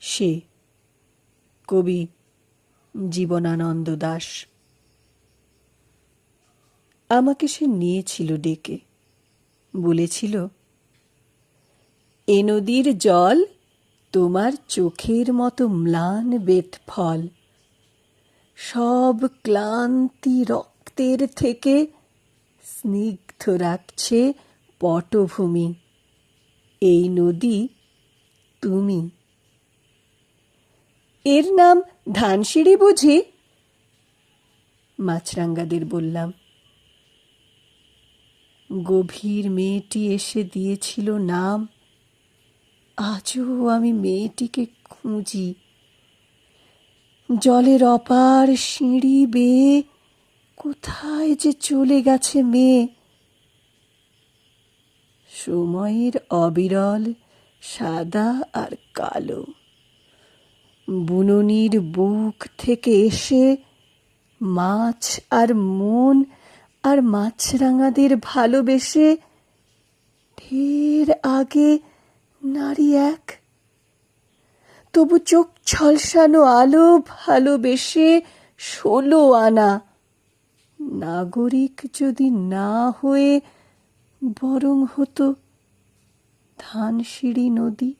সে কবি জীবনানন্দ দাস। আমাকে সে নিয়েছিল ডেকে, বলেছিল, এ নদীর জল তোমার চোখের মতো ম্লান বেত ফল। সব ক্লান্তি রক্তের থেকে স্নিগ্ধ রাখছে পটভূমি। এই নদী তুমি। এর নাম ধানসিঁড়ি বুঝি? মাছরাঙ্গাদের বললাম, গভীর মেয়েটি এসে দিয়েছিল নাম, আজও আমি মেয়েটিকে খুঁজি। জলের অপার সিঁড়ি বেয়ে কোথায় যে চলে গেছে মেয়ে? সময়ের অবিরল, সাদা আর কালো। বুননির বুক থেকে এসে মাছ আর মন আর মাছরাঙাদের ভালোবেসে ঢের আগে নারী এক। তবু চোখ ঝলসানো আলো ভালোবেসে ষোলো আনা। নাগরিক যদি না হয়ে বরং হতো ধানসিঁড়ি নদী।